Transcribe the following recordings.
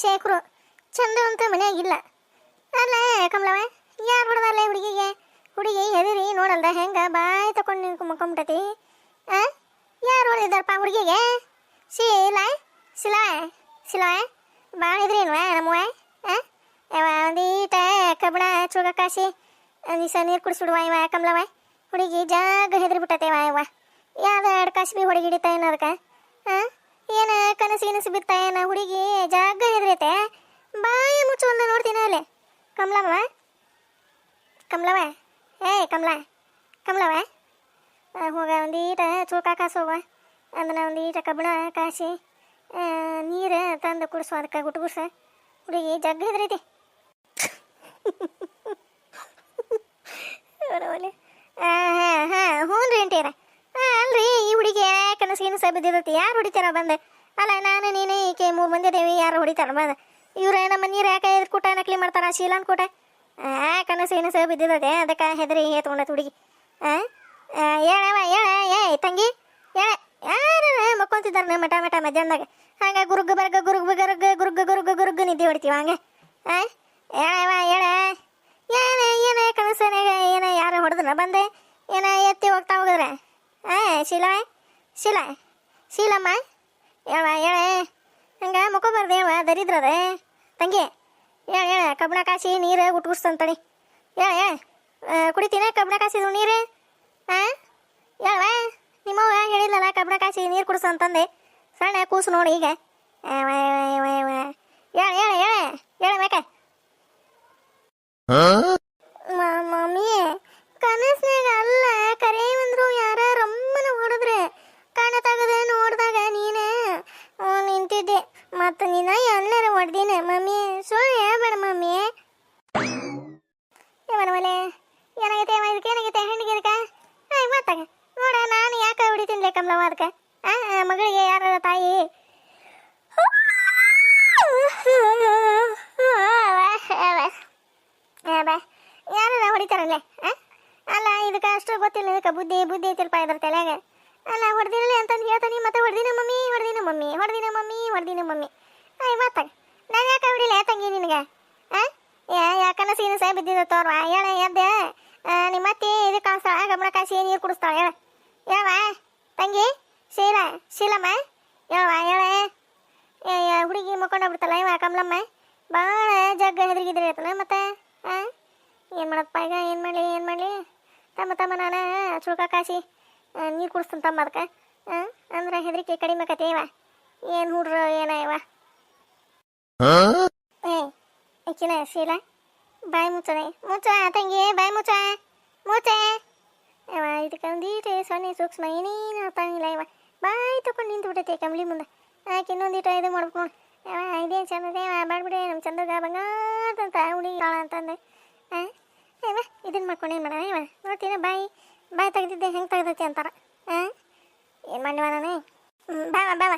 ಶೇಖರು. ಚಂದ ಅಂತ ಮನ್ಯಾಗಿಲ್ಲ. ಅಲ್ಲ ಕಮಲವ ಯಾರು ಹೊಡೆದಲ್ಲ ಹುಡುಗಿಗೆ? ಹುಡುಗಿ ಹೆದರಿ ನೋಡಲ್ದ ಹೆಂಗ? ಬಾಯಿ ತಕೊಂಡು ನಿಂತ್ಕೊಂಬಿಟ್ಟತಿ ಆ? ಯಾರು ಹೊಡೆದಿದ್ದಾರಪ್ಪ ಹುಡುಗಿಗೆ? ಶೀಲ, ಶಿಲ ಶಿಲ ಭಾಳ ಹೆದ್ರೇನುವ ನಮ್ಮವ ಯಾವ ಒಂದೀಟ ಕಬ್ಬಣ ಚುಗ ಕಾಸಿ ದಿವಸ ನೀರು ಕುಡಿಸ್ಬಿಡುವ ಇವ ಕಮಲವ ಹುಡುಗಿ ಜಾಗ ಹೆದರಿ ಬಿಟ್ಟತೆ ಇವ ಯಾವ್ದು ಎರಡು ಕಾಸು ಬಿ ಹುಡುಗಿ ಹಿಡಿತಾ ಏನು ಹಾಂ ಏನು ಕನಸು ಗಿನಸು ಬಿತ್ತ, ಏನ ಹುಡುಗಿ ಜಾಗ ಹೆದ್ರೈತೆ? ಬಾಯ ಒಂದು ನೋಡ್ತೀನಿ ಅಲ್ಲಿ. ಕಮಲವ ಕಮಲವ? ಏ ಕಮಲ. ಕಮಲವ? ಹೋಗ ಒಂದೀಟ ಚೂಕ ಕಾಸು ಹೋಗ ಅದನ್ನ ಒಂದೀಟ ಕಬ್ಬಣ ಕಾಸಿ ನೀರು ತಂದು ಕುಡಿಸು, ಅದಕ್ಕೆ ಗುಟ್ಗುಡ್ಸ ಹುಡುಗಿ ಜಗ್ಗ ಹೆದ್ರೈತಿ. ಹಾಂ ಹಾಂ ಹಾಂ ಹ್ಞೂ ರೀ ಅಂಟೀರ ಅಲ್ರಿ ಈ ಹುಡುಗಿ ಕನಸು ಗಿನಸ ಬಿದ್ದಿರ್ತೈತಿ ಯಾರು ಹೊಡಿತಾರ ಬಂದೆ ಅಲ್ಲ ನಾನು ನೀನು ಈಕೆ ಮೂರು ಮಂದಿ ದೇವಿ ಯಾರು ಹೊಡಿತಾರ ಬಂದ ಇವ್ರ ನಮ್ಮ ನೀರು ಯಾಕೆ ಇದ್ರ ಕೂಟ ನಕಲಿ ಮಾಡ್ತಾರ ಶೀಲಾನ್ ಕೂಟ ಆ ಕನಸು ಗಿನಸ ಬಿದ್ದಿರ್ತೈತೆ ಅದಕ್ಕೆ ಹೆದರಿ ಎತ್ಕೊಂಡೈತೆ ಹುಡುಗಿ ಹಾಂ ಹೇಳವ ಹೇಳ ಏ ತಂಗಿ ಹೇಳ ಯಾರ ಮಕ್ಕೊಂತಿದ್ದಾರೆ ಮಠ ಮಠ ಮಧ್ಯಾಹ್ನದಾಗ ಹಂಗ ಗುರುಗ್ ಬರ್ಗ ಗುರುಗ್ ಗರುಗ್ ಗುರುಗ್ ಗುರುಗ್ ಗುರುಗ್ ನಿದ್ದೆ ಹೊಡಿತೀವ ಹಂಗೆ ಹಾಂ ಶೀಲ ಶೀಲ ಶೀಲಮ್ಮ ಹೇಳ ಹೇಳ ಹಂಗ ಮುಖ ಬರ್ದೆ ಹೇಳ ದರಿದ್ರದೆ ತಂಗಿ ಹೇಳ ಹೇಳ ಕಬ್ಬಣ ಕಾಸಿ ನೀರು ಉಟ್ಗುಸ್ತಂತಡಿ ಹೇಳ ಹೇಳ ಕುಡಿತೀನ ಕಬ್ಬಣ ಕಾಸಿದು ನೀರು ಹಾಂ ಹೇಳವ ನಿಮ್ಮವ್ವ ಹೇಳಿಲ್ಲಲ್ಲ ಕಬ್ಬಣ ಕಾಸಿ ನೀರು ಕುಡಿಸಂತಂದೆ ಸಣ್ಣ ಕೂಸು ನೋಡಿ ಈಗ ಹೇಳ ಹೇಳ ಹೇಳ ಹೇಳ ಮೇಕ ಮಮ್ಮಿ ಕನಸ್ನಾಗ ಅಲ್ಲ ಕರೆ ಬಂದ್ರು ಯಾರ ರಮ್ಮನ ಹೊಡೆದ್ರೆ ಕಾಣತಾಗದ ನೋಡಿದಾಗ ನೀನು ಹ್ಮ್, ನಿಂತಿದ್ದೆ ಮತ್ತು ನೀನ ಎಲ್ಲರ ಹೊಡೆದಿನ ಮಮ್ಮಿ ಸುಳ್ಳು ಹೇಳ್ಬೇಡ ಮಮ್ಮಿ ಏಮನವಲೆ ಏನಾಗೈತೆ ಅವ ಇದಕ್ಕೆ ಏನಾಗೈತೆ ಹೆಣ್ಣಿಗೆ ಇದಕ್ಕೆ ಹಾಂ ಮಾತಾಗ ನೋಡ ನಾನು ಯಾಕೆ ಹೊಡಿತೀನಿ ಕಮಲವ ಅದಕ್ಕೆ ಆ ಆ, ಮಗಳಿಗೆ ಯಾರ ತಾಯಿ ಬಾ ಆ? ಅಲ್ಲ, ಇದಕ್ಕೆ ಅಷ್ಟು ಗೊತ್ತಿಲ್ಲ, ಇದಕ್ಕೆ ಬುದ್ಧಿ ಬುದ್ಧಿ ಐತಿಲ್ಪ ಇದ್ರ ತಲೆಯಾಗ. ಅಲ್ಲ, ಹೊಡೆದಿರಲಿ ಅಂತಂದು ಹೇಳ್ತಾನೆ, ಮತ್ತೆ ಹೊಡೆದಿನ ಮಮ್ಮಿ ಹೊಡೆದಿನ ಮಮ್ಮಿ ಹೊಡೆದಿನ ಮಮ್ಮಿ ಹೊಡೆದಿನ ಮಮ್ಮಿ. ಆಯ್ ಮಾತಾಗ ನಾನು ಯಾಕೆ ಹೊಡಿಲ್ಲ ತಂಗಿ ನಿನಗೆ? ಯಾಕನ ಸೀನ ಸಹ ಬಿದ್ದಿದ್ದ ತೋರ್ವ, ಹೇಳ, ಎದ್ದೆ. ನಿಮ್ಮ ಅತ್ತಿ ಇದು ಕಾಣಿಸ್ತಾಳ, ಗಮನ ಕಾಸಿ ನೀರು ಕುಡಿಸ್ತಾಳ, ಹೇಳ. ಹೇಳವ ತಂಗಿ? ಶೀಲ, ಶೀಲಮ್ಮ? ಹೇಳವ ಹೇಳ. ಹುಡುಗಿ ಮುಕ್ಕೊಂಡ ಬಿಡ್ತಲ್ಲ ಇವ ಕಮಲಮ್ಮ? ಭಾಳ ಜಗ್ಗ ಹೆದರಿಗಿದ್ರಿ ಆತನ ಮತ್ತೆ ಹಾಂ ಏನು ಮಾಡಪ್ಪ ಈಗ? ಏನು ಮಾಡಲಿ? ಏನು ಮಾಡಲಿ? ತಮ್ಮ ತಮ್ಮ ನಾನು ಚುಳ್ಕ ಕಾಸಿ ನೀರು ಕುಡಿಸ್ತೀನಿ ತಮ್ಮ ಅದಕ್ಕೆ ಅಂದ್ರೆ ಹೆದರಿಕೆ ಕಡಿಮೆ ಕತೆ ಇವ. ಏನು ಹುಡ್ರು ಏನ ಇವ? ಏ ಆಕಿನ ಶೀಲ ಬಾಯಿ ಮುಚ್ಚದೆ ಮುಚ್ಚ ತಂಗಿ ಬಾಯಿ ಮುಚ್ಚ ಮುಚ್ಚೆ. ಇವ ಇದಕ್ಕೆ ಒಂದೀಟು ಸೊನ್ನೆ ಸೂಕ್ಷ್ಮ ಏನೇನು ಅರ್ಥಾಗಿಲ್ಲ ಇವ. ಬಾಯಿ ತಕೊಂಡು ನಿಂತು ಬಿಟ್ಟೈತೆ ಕಂಬ್ಳಿ ಮುಂದೆ. ಆಕೆ ಇನ್ನೊಂದೀಟ ಇದು ಮಾಡ್ಬೇಕು ನೋಡಿ. ಇದೇನು ಚಂದದೆ ಇವ ಬಾಡ್ಬಿಡಿ ನಮ್ಮ ಚಂದಗ ಬಂಗಾರ ಅಂತ ಹುಡುಗಿ ಅಂತಂದೆ. ಹಾಂ ಇವ ಇದನ್ನು ಮಾಡ್ಕೊಂಡು ಏನು ಮಾಡ ಇವ ನೋಡ್ತೀನಿ ಬಾಯಿ. ಬಾಯಿ ತೆಗ್ದಿದ್ದೆ ಹೆಂಗೆ ತೆಗ್ದೈತಿ ಅಂತಾರೆ? ಹಾಂ ಏನು ಮಾಡಿವ ಹ್ಮ್, ಬಾವ ಬಾವ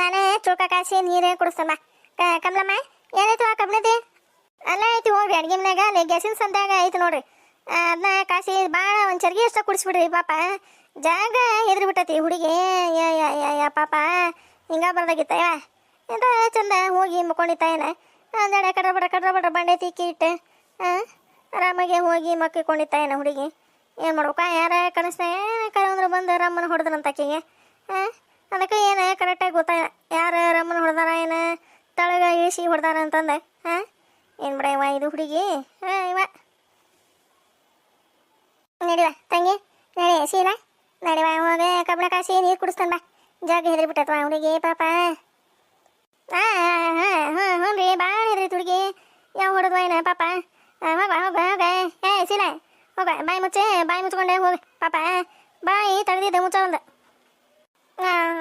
ನಾನು ಚೂಕ ಕಾಸಿ ನೀರೇ ಕುಡಿಸ್ತಮ್ಮ ಕಮಲಮ್ಮ ಏನಾಯ್ತು ಆ ಕಬ್ಣದಿ ಅಲ್ಲ ಐತಿ ಹೋಗ್ರಿ ಅಡ್ಗೆ ಮನ್ಯಾಗ. ಅಲ್ಲಿ ಗ್ಯಾಸಿನ ಸಂದಾಗ ಐತಿ ನೋಡ್ರಿ. ಅದನ್ನ ಕಾಸಿ ಭಾಳ ಒಂದು ಚರ್ಗಿ ಅಷ್ಟ ಕುಡಿಸ್ಬಿಡ್ರಿ ಪಾಪ. ಜಾಗ ಹೆದ್ರಿ ಬಿಟ್ಟತಿ ಹುಡುಗಿ. ಪಾಪ. ಹಿಂಗ ಬರ್ದಾಗಿತ್ತ ಎಂತ ಚಂದ ಹೋಗಿ ಮುಕ್ಕೊಂಡಿತ್ತ ಏನ? ಒಂದೆಡೆ ಕಡ್ರ ಬಡ್ರ ಕಡ್ರ ಬಂಡೆ ತಿಕ್ಕಿ ಇಟ್ಟು. ಹಾಂ ಆರಾಮಾಗಿ ಹೋಗಿ ಮಕ್ಕಿಕೊಂಡಿತ್ತ ಏನ ಹುಡುಗಿ? ಏನು ಮಾಡ್ಬೇಕ? ಯಾರ ಕನಸ್ನ ಕರೆಂದ್ರೆ ಬಂದು ರಮ್ಮನ ಹೊಡೆದ್ರಂತ ಆಕೆಗೆ. ಹಾಂ ಅದಕ್ಕೆ ಏನು ಕರೆಕ್ಟಾಗಿ ಗೊತ್ತಾಯ ಯಾರು ರಮ್ಮನ ಹೊಡೆದಾರ, ಏನು ತಳಗ ಇಳಿಸಿ ಹೊಡೆದಾರ ಅಂತಂದೆ. ಹಾಂ ಏನು ಬಿಡ ಇವ, ಇದು ಹುಡುಗಿ? ಹಾಂ ಇವ. ನಡಿವ ತಂಗಿ. ನಡಿ ಸೀನ ನಡಿವ ಹೋಗ ಕಬ್ಬಣ ಕಾಸಿ ನೀರು ಕುಡಿಸ್ತಾನ ಬಾ. ಜಾಗ ಹೆದ್ರಿ ಬಿಟ್ಟತ್ವ ಹುಡುಗಿ, ಪಾಪ. ಹಾಂ ಹಾಂ ಹಾಂ ಹ್ಞೂ ರೀ ಭಾಳ ಹೆದ್ರಿ ಹುಡುಗಿ. ಯಾವ ಹೊಡೆದ್ವ ಏನ, ಪಾಪ? ಹೋಗ ಹೋಗ ಹೋಗ ಏ ಶೀಲ ಹೋಗ ಬಾಯಿ ಮುಚ್ಚೆ ಬಾಯಿ ಮುಚ್ಕೊಂಡೆ ಹೋಗಿ ಪಾಪ ಬಾಯಿ ತಡೆದಿದ್ದೆ ಮುಚ್ಚ ಒಂದು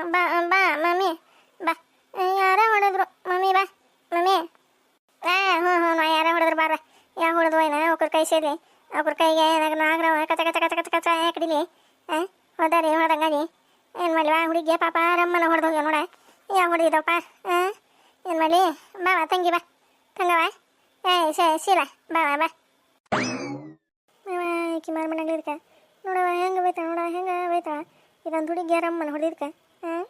ಬಾ ಬಾ ಮಮ್ಮಿ ಬಾ ಯಾರ ಹೊಡೆದ್ರು ಮಮ್ಮಿ ಬಾ ಮಮ್ಮಿ ಆ ಹ್ಞೂ ಹ್ಞೂ ನಾ ಯಾರ ಹೊಡೆದ್ರು ಬಾರ ಯಾವ ಹೊಡೆದು ಏನ ಅವ್ರ ಕೈ ಸೇರಿ ಅವ್ರ ಕೈಗೆ ನಾಗ್ರವ ಕಚ ಕಚ ಕಚ ಕಚ ಕಚ ಕಡಿಲಿ ಹಾಂ ಹೋದಾರಿ ಹೊಡೆದಂಗಾನಿ ಏನು ಮಾಡಲಿ ಹುಡುಗಿ ಪಾಪ ರಮ್ಮನ ಹೊಡೆದು ಹೋಗ್ಯ ನೋಡ ಯಾವ ಹೊಡೆದಿದ್ದಪ್ಪ ಹಾಂ ಏನು ಮಾಡಲಿ ಬಾ ತಂಗಿ ಬಾ ತಂಗವ ಏ ಶೀಲ ಬಾವ ಬಾ ಆಕಿ ಮಾರ್ ಮನೆಯಾಗ ಇದಕ್ಕೆ ನೋಡವ ಹೆಂಗೆ ಬೈತಾಳ ನೋಡ ಹೆಂಗೆ ಬೈತಾಳ ಇದೊಂದು ಹುಡುಗಿ ರಮ್ಮನ ಹೊಡಿದಕ್ಕೆ ಹಾಂ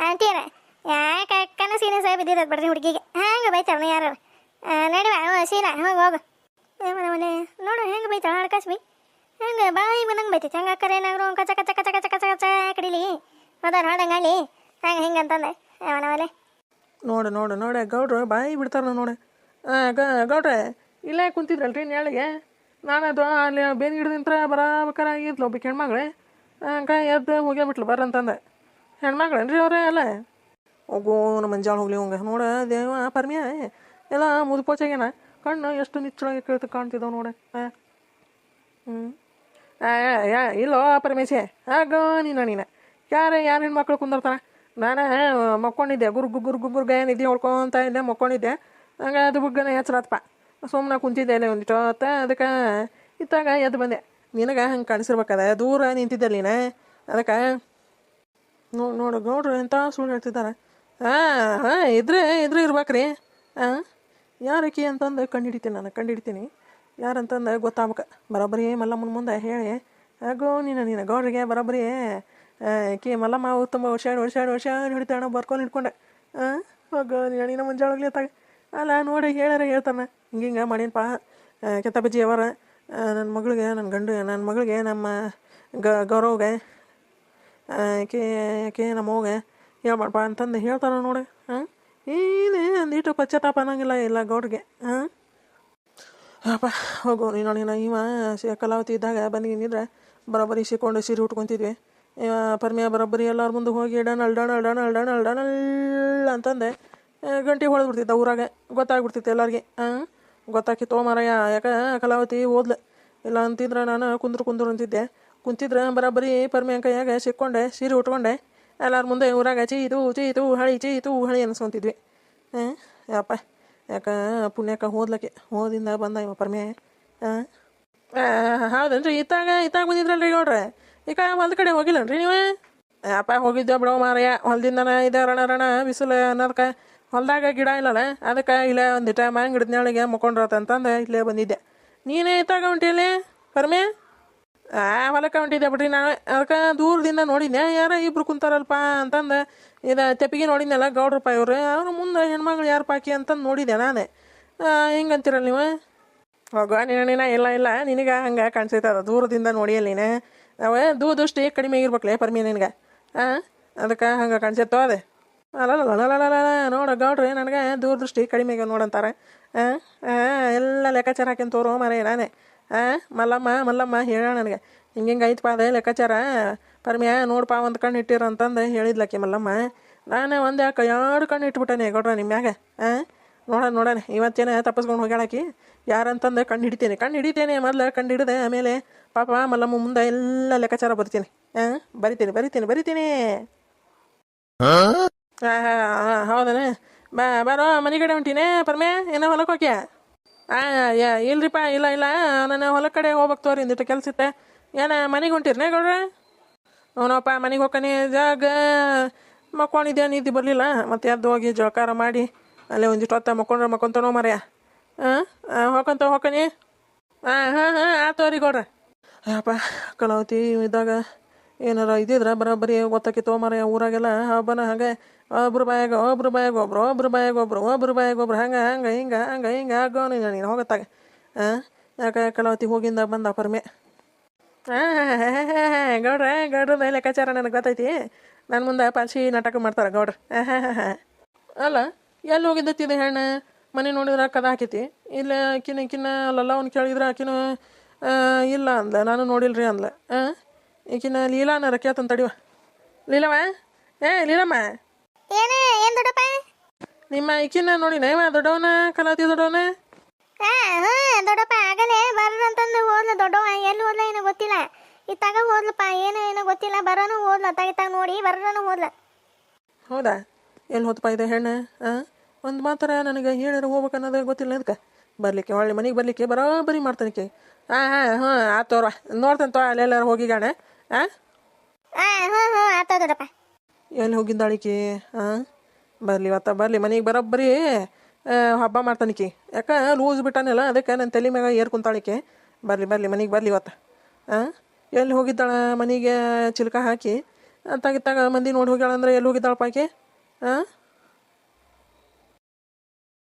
ಅಂತೀರ ಯಾಕೆ ಕನಸಿನ ಸಹ ಬಿದ್ದಿರೋದು ಬಿಡ್ರಿ ಹುಡುಗಿಗೆ ಹಂಗೆ ಬೈತಾರ ಯಾರು ನಡಿವ ಅವ ಶೀಲಾ ಹೋಗಿ ಹೋಗು ಏ ಮನೆ ಮನೆ ನೋಡು ಹೆಂಗೆ ಬೈತಾಳ ಹಣಕಾಸ್ಮಿ ಹೆಂಗೆ ಬಾಯಿ ಬಂದಂಗೆ ಬೈತೈತಿ ಹಂಗೆ ಅಕ್ಕರೆ ಏನಾದ್ರು ಕಚ ಕಚ ಕಚ ಕಚ ಕಚ ಕಚ ಕಡಿಲಿ ಹೋದಾರ ಹಾಡಂಗೆ ಅಲ್ಲಿ ಹಂಗೆ ಹಿಂಗೆ ಅಂತಂದೆ ಅವನವಲೆ ನೋಡು ನೋಡು ನೋಡೆ ಗೌಡ್ರು ಬಾಯಿ ಬಿಡ್ತಾರ ನೋಡೆ ಗೌಡ್ರೆ, ಇಲ್ಲೇ ಕುಂತಿದ್ರಲ್ರಿ ನೆಳಿಗೆ ನಾನು ಅದು ಅಲ್ಲಿ ಬೇನ್ ಗಿಡದಿಂತ್ರ ಬರಾಬೇಕಾರ ಆಗಿದ್ಲು ಒಬ್ಬ ಹೆಣ್ಮಗಳೆ. ಹಂಗ ಎದ್ದು ಹೋಗೇ ಬಿಟ್ಲು ಬರ್ರಂತಂದೆ ಹೆಣ್ಮಗಳೇನ್ರಿ ಅವರೇ ಅಲ್ಲ? ಹೋಗೋ ಮಂಜಾಳ ಹೋಗ್ಲಿ ಹಂಗೆ ನೋಡ, ದೇವ ಪರ್ಮಿಯ ಎಲ್ಲ ಮುದುಪೋಚಾಗ್ಯಾನ. ಕಣ್ಣು ಎಷ್ಟು ನಿಚ್ಚಳಾಗಿ ಕೇಳ್ತು ಕಾಣ್ತಿದ್ದಾವೆ ನೋಡ. ಹ್ಞೂ ಯಾ, ಇಲ್ಲೋ ಪರಮೇಶೆ ಆಗ ನೀನು ನೀನು. ಯಾರು ಯಾರು ಹೆಣ್ಮಕ್ಳು ಕುಂದಿರ್ತಾನೆ ನಾನು ಮಕ್ಕೊಂಡಿದ್ದೆ. ಗುರ್ಗು ಗುರ್ಗು ಗುರ್ಗ ನಿದ್ದೆ ಹೊಡ್ಕೊಂತ ಇದ್ದೆ, ಮಕ್ಕೊಂಡಿದ್ದೆ. ಹಂಗೆ ಅದು ಬುಗ್ಗನ ಎಚ್ಚರತ್ಪ ಸುಮ್ಮನೆ ಕುಂತಿದ್ದೆ ಅಲ್ಲೇ ಒಂದಿಟ್ಟು ಹೊತ್ತ, ಅದಕ್ಕೆ ಇತ್ತಾಗ ಎದ್ದು ಬಂದೆ. ನಿನಗೆ ಹಂಗೆ ಕಾಣಿಸಿರ್ಬೇಕದ? ದೂರ ನಿಂತಿದ್ದೆ ನೀನು. ಅದಕ್ಕೆ ನೋ, ನೋಡು ಗೌಡ್ರು ಎಂಥ ಸುಳ್ಳು ಹೇಳ್ತಿದ್ದಾರೆ. ಹಾಂ ಹಾಂ, ಇದ್ರೆ ಇದ್ರೆ ಇರ್ಬೇಕ್ರಿ. ಹಾಂ ಯಾರಕಿ ಅಂತಂದು ಕಂಡು ನಾನು ಕಂಡು ಹಿಡಿತೀನಿ ಯಾರಂತಂದು ಗೊತ್ತಾಗ್ಬೇಕು. ಬರೋಬ್ಬರಿ ಮಲ್ಲಮ್ಮನ ಮುಂದೆ ಹೇಳಿ. ಹಾಗೂ ನೀನು ನೀನು, ಗೌಡ್ರಿಗೆ ಬರೋಬ್ಬರಿ ಕಿ ಮಲ್ಲಮ್ಮ ತುಂಬ ವರ್ಷ ವರ್ಷ ವರ್ಷ ಹಿಡಿತಾಣ ಬರ್ಕೊಂಡು ಹಿಡ್ಕೊಂಡೆ. ಹಾಂ ಹೋಗೋ, ನೀನು ಮುಂಜಾಳಗ್ಲಿ ತಾಗ ಅಲ್ಲ, ನೋಡಿ, ಹೇಳ್ಯಾರ, ಹೇಳ್ತಾನೆ. ಹಿಂಗೆ ಹಿಂಗೆ ಮಾಡೀನಪ್ಪ ಕೆತ್ತಬಜ್ಜಿ ಅವರ ನನ್ನ ಮಗಳಿಗೆ ನನ್ನ ಗಂಡು ನನ್ನ ಮಗಳಿಗೆ, ನಮ್ಮ ಗ, ಗೌರವ್ಗೆ ಆಕೆ ಆಕೆ ನಮ್ಮವ್ಗೆ ಹೇಳ್ಬಾರ್ಪ ಅಂತಂದು ಹೇಳ್ತಾನೆ ನೋಡಿ ಹಾಂ ಏನೇ ಅಂದಿಟ್ಟು ಪಶ್ಚಾತ್ತಾಪ ಅನ್ನೋಂಗಿಲ್ಲ ಇಲ್ಲ ಗೌಡ್ರಿಗೆ ಹಾಂ ಅಪ್ಪ, ಹೋಗು, ನೀನು ನೀನು ಇವ ಕಲಾವತಿ ಇದ್ದಾಗ ಬಂದಿನಿದ್ರೆ ಬರೋಬ್ಬರಿ ಸಿಕ್ಕೊಂಡು ಸೀರೆ ಉಟ್ಕೊತಿದ್ವಿ ಇವ, ಪರ್ಮಿಯ ಬರೋಬ್ಬರಿ ಎಲ್ಲರ ಮುಂದೆ ಹೋಗಿ ಡಣಲ್ ಡಣಲ್ ಡಣಲ್ ಡಣಲ್ ಡಣಲ್ ಅಂತಂದೆ. ಗಂಟೆ ಹೊಡೆದ್ಬಿಡ್ತಿದ್ದ ಊರಾಗ. ಗೊತ್ತಾಗ್ಬಿಡ್ತಿತ್ತು ಎಲ್ಲರಿಗೆ. ಹಾಂ ಗೊತ್ತಾಕಿತ್ತು ಮಾರಾಯ, ಯಾಕೆ ಕಲಾವತಿ ಓದ್ಲು. ಇಲ್ಲ ಅಂತಿದ್ರೆ ನಾನು ಕುಂದ್ರು ಕುಂದ್ರು ಅಂತಿದ್ದೆ. ಕುಂತಿದ್ರೆ ಬರೋಬ್ಬರಿ ಪರ್ಮಿಯ ಕೈಯಾಗ ಸಿಕ್ಕೊಂಡೆ, ಸೀರೆ ಉಟ್ಕೊಂಡೆ. ಎಲ್ಲರ ಮುಂದೆ ಊರಾಗ ಚೀತು ಚೀತು, ಹಳಿ ಚೀತು, ಹಳಿ ಅನ್ಸ್ಕೊಂತಿದ್ವಿ. ಹಾಂ ಯಪ್ಪ, ಯಾಕೆ ಪುಣ್ಯಕ್ಕೆ ಹೋದ್ಲಕ್ಕೆ ಹೋದಿಂದ ಬಂದ ಇವ ಪರ್ಮೆ. ಹಾಂ ಹೌದೇನ್ರಿ, ಇತ್ತಾಗ ಇತ್ತಾಗ ಬಂದಿದ್ರಲ್ರಿ ನೋಡ್ರೆ ಈಗ ಹೊಲ್ದ ಕಡೆ ಹೋಗಿಲ್ಲನ್ರಿ ನೀವು? ಯಪ್ಪ ಹೋಗಿದ್ದೆ ಬಿಡೋ ಮಾರಯ್ಯ ಹೊಲ್ದಿಂದನ ಇದೆ ರಣ ರಣ ಬಿಸಿಲು ಅನ್ನೋದಕ್ಕೆ ಹೊಲ್ದಾಗ ಗಿಡ ಇಲ್ಲಲ್ಲ ಅದಕ್ಕೆ ಇಲ್ಲೇ ಒಂದಿಟ ಮ್ಯಾಂಗ್ ಗಿಡದ ನೆಳಿಗೆ ಮುಕ್ಕೊಂಡ್ರತ ಅಂತಂದು ಇಲ್ಲೇ ಬಂದಿದ್ದೆ. ನೀನೇ ಇತ್ತಾಗ ಹೊಂಟಿಯಲ್ಲಿ ಕರ್ಮೆ? ಆ ಹೊಲಕ್ಕೆ ಹೊಂಟಿದ್ದೆ ಬಿಡ್ರಿ ನಾನು ಅದಕ್ಕೆ ದೂರದಿಂದ ನೋಡಿದ್ದೆ ಯಾರ ಇಬ್ರು ಕುಂತಾರಲ್ಪ ಅಂತಂದು. ಇದು ತೆಪ್ಪಿಗೆ ನೋಡಿದ್ನಲ್ಲ ಗೌಡ್ರಪ್ಪ ಇವರು. ಅವ್ರ ಮುಂದೆ ಹೆಣ್ಮಗಳು ಯಾರು ಪಾಕಿ ಅಂತಂದು ನೋಡಿದ್ದೆ ನಾನೇ. ಹಿಂಗಂತೀರಲ್ಲ ನೀವು? ಹೋಗೋ, ನೀನು ಇಲ್ಲ ಇಲ್ಲ, ನಿನಗೆ ಹಂಗೆ ಕಾಣಿಸ್ತದ ದೂರದಿಂದ ನೋಡಿಯಲ್ಲ ನೀನು. ನಾವು ದೂ ದೃಷ್ಟಿ ಕಡಿಮೆ ಆಗಿರ್ಬೇಕಲೇ ಪರ್ಮಿ ನಿನಗೆ. ಹಾಂ ಅದಕ್ಕೆ ಹಂಗೆ ಕಾಣಿಸೈತೋ ಅದೇ. ನೋಡು ಗೌಡ್ರಿ ನನಗೆ ದೂರದೃಷ್ಟಿ ಕಡಿಮೆ ನೋಡಂತಾರೆ ಎಲ್ಲ ಲೆಕ್ಕಾಚಾರ ಹಾಕ್ಯಂತ ತೋರು ಮರೇ ನಾನೇ. ಹಾಂ ಮಲ್ಲಮ್ಮ ಮಲ್ಲಮ್ಮ ಹೇಳ ನನಗೆ. ಹಿಂಗೆ ಹಿಂಗೆ ಐತಪ್ಪ ಅದೇ ಲೆಕ್ಕಾಚಾರ. ಪರ್ಮ್ಯಾ ನೋಡಪ್ಪ ಒಂದು ಕಣ್ಣು ಇಟ್ಟಿರು ಅಂತಂದು ಹೇಳಿದ್ಲಕ್ಕಿ ಮಲ್ಲಮ್ಮ. ನಾನೇ ಒಂದು ಯಾಕೆ ಎರಡು ಕಣ್ಣು ಇಟ್ಬಿಟ್ಟೇನೆ ಗೌಡ್ರ ನಿಮ್ಮ ಹಾಂ ನೋಡೋಣ ನೋಡೋಣ ಇವತ್ತೇನ ತಪ್ಪಿಸ್ಕೊಂಡು ಹೋಗ್ಯಾಳಕಿ ಯಾರಂತಂದು ಕಣ್ಣು ಹಿಡಿತೇನೆ. ಕಣ್ಣು ಹಿಡಿತೇನೆ ಮೊದಲು ಕಣ್ಣು ಹಿಡಿದೆ ಆಮೇಲೆ ಪಾಪ ಮಲ್ಲಮ್ಮ ಮುಂದೆ ಎಲ್ಲ ಲೆಕ್ಕಾಚಾರ ಬರ್ತೀನಿ. ಹಾಂ ಬರಿತೀನಿ ಬರಿತೀನಿ ಬರಿತೀನಿ. ಹಾಂ ಹಾಂ ಹೌದನ? ಬಾ, ಬಾರೋ, ಮನೆ ಕಡೆ ಹೊಂಟೀನಿ, ಪರಮೇ, ಏನೋ ಹೊಲಕ್ಕೆ ಹೋಗ್ಯ? ಹಾಂ ಇಲ್ರಿಪ್ಪ, ಇಲ್ಲ ಇಲ್ಲ, ನಾನು ಹೊಲಕ್ಕೆ ಕಡೆ ಹೋಗ್ಬೇಕು ತೋರಿ ಇಂದಿಟ್ಟು ಕೆಲಸ ಏನ, ಮನೆಗೆ ಹೊಂಟಿರ್ನೇ ಗೌಡ್ರ? ಅವನಪ್ಪ ಮನೆಗೆ ಹೋಗ್ಕನಿ ಜಾಗ. ಮಕ್ಕೊಂಡಿದ್ದೆ ನಿದ್ದೆ ಬರಲಿಲ್ಲ? ಮತ್ತೆ ಎದ್ದು ಹೋಗಿ ಜಳಕಾರ ಮಾಡಿ, ಅಲ್ಲೇ ಒಂದಿಷ್ಟು ಹೊತ್ತ ಮಕ್ಕೊಂಡ್ರೆ ಮಕ್ಕೊಂತಾನೋ ಮರ್ಯ. ಹಾಂ ಹೋಗಂತ ಹೋಗ್ಕನಿ ಹಾಂ ಹಾಂ ಹಾಂ ಆತೋರಿ ಗೌಡ್ರ. ಅಯ್ಯಪ್ಪ, ಕಲಾವತಿ ಇದ್ದಾಗ ಏನಾರ ಇದ್ದಿದ್ರೆ ಬರೋಬ್ಬರಿ ಗೊತ್ತಾಕಿತ್ತು ಮರ ಊರಾಗೆಲ್ಲ ಹಬ್ಬನ ಹಾಗೆ ಒಬ್ರು ಬಾಯಾಗ ಒಬ್ರು ಬಾಯಾಗ ಒಬ್ರು ಒಬ್ರು ಬಾಯಾಗ ಒಬ್ರು ಒಬ್ರು ಬಾಯಾಗ ಒಬ್ರು ಹಂಗೆ ಹಂಗೆ ಹಿಂಗೆ ಹಂಗೆ ಹಿಂಗೆ ಆಗೋ ನೀನು ಹೋಗತ್ತಾಗ ಹಾಂ ಯಾಕೆ ಕಲಾವತಿ ಹೋಗಿಂದ ಬಂದ ಪರ್ಮೆ ಹಾಂ ಗೌಡ್ರ ಗೌಡ್ರದ ಲೆಕ್ಕಾಚಾರ ನನಗೆ ಗೊತ್ತೈತಿ ನನ್ನ ಮುಂದೆ ಪಾಲ್ಸಿ ನಾಟಕ ಮಾಡ್ತಾರೆ ಗೌಡ್ರ ಅಲ್ಲ ಎಲ್ಲಿ ಹೋಗಿದ್ದತ್ತಿದೆ ಹೆಣ್ಣು ಮನೆ ನೋಡಿದ್ರೆ ಕದ ಹಾಕೈತಿ ಇಲ್ಲ ಕಿನ್ನ ಕಿನ್ನ ಅಲ್ಲಲ್ಲ ಅವ್ನು ಕೇಳಿದ್ರೆ ಆಕಿನ ಇಲ್ಲ ಅಂದ ನಾನು ನೋಡಿಲ್ರಿ ಅಂದ್ಲ ಹಾಂ ಈಕಿನ ಲೀಲಾನ ರಕ್ಯಾತಂತಡಿವ ತಡಿವ ಲೀಲವ ಏ ಲೀಲಮ್ಮ ಏನು ಏನು ದೊಡ್ಡಪ್ಪ? ನಿಮ್ಮ ಐಕಿನ ನೋಡಿ ನೈವ ದೊಡ್ಡವನ ಕಲಾತಿ ದೊಡ್ಡವನ? ಹಾ ಹಾಂ ದೊಡ್ಡಪ್ಪ ಆಗಲೇ ಬರ್ರ ಅಂತಂದು ಹೋದ್ಲ ದೊಡ್ಡವ ಎಲ್ಲಿ ಹೋದ್ಲ ಏನೋ ಗೊತ್ತಿಲ್ಲ. ಇತ್ತಾಗ ಹೋದ್ಲಪ್ಪ ಏನು ಏನೋ ಗೊತ್ತಿಲ್ಲ ಬರೋನು ಹೋದ್ಲ ತಗಿತಾಗ ನೋಡಿ ಬರ್ರನು ಹೋದ್ಲ. ಹೌದಾ? ಎಲ್ಲಿ ಹೋತಪ್ಪ ಇದೆ ಹೆಣ್ಣು ಹಾಂ ಒಂದು ಮಾತ್ರ ನನಗೆ ಹೇಳಿದ್ರೆ ಹೋಗ್ಬೇಕು ಅನ್ನೋದು ಗೊತ್ತಿಲ್ಲ ಅದಕ್ಕೆ ಬರಲಿಕ್ಕೆ ಒಳ್ಳೆ ಮನೆಗೆ ಬರಲಿಕ್ಕೆ ಬರೋಬ್ಬರಿ ಮಾಡ್ತಾನೆ ಹಾಂ ಹಾಂ ಹಾಂ ಆತೋರ ನೋಡ್ತಾನೆ ತೋ ಅಲ್ಲೆಲ್ಲಾರು ಹೋಗಿಗಾಣ ಹಾಂ ಹಾಂ ಹ್ಞೂ ಹ್ಞೂ ಆತೋ ದೊಡ್ಡಪ್ಪ. ಎಲ್ಲಿ ಹೋಗಿದ್ದಾಳಿಕಿ ಹಾಂ ಬರಲಿ ಇವತ್ತ ಬರಲಿ ಮನೆಗೆ ಬರೋಬ್ಬರಿ ಹಬ್ಬ ಮಾಡ್ತಾನಿಕಿ ಯಾಕೆ? ಲೂಸ್ ಬಿಟ್ಟಾನಲ್ಲ, ಅದಕ್ಕೆ ನನ್ನ ತಲೆ ಮ್ಯಾಗ ಏರ್ ಕುಂತಾಳಿಕೆ ಬರಲಿ ಬರಲಿ ಮನೆಗೆ ಬರಲಿ ಇವತ್ತು ಹಾಂ ಎಲ್ಲಿ ಹೋಗಿದ್ದಾಳ ಮನೆಗೆ ಚಿಲ್ಕ ಹಾಕಿ? ತಾಗಿತ್ತಾಗ ಮಂದಿ ನೋಡಿ ಹೋಗ್ಯಾಳ ಅಂದ್ರೆ ಎಲ್ಲಿ ಹೋಗಿದ್ದಾಳಪ್ಪ ಆಕೆ ಹಾಂ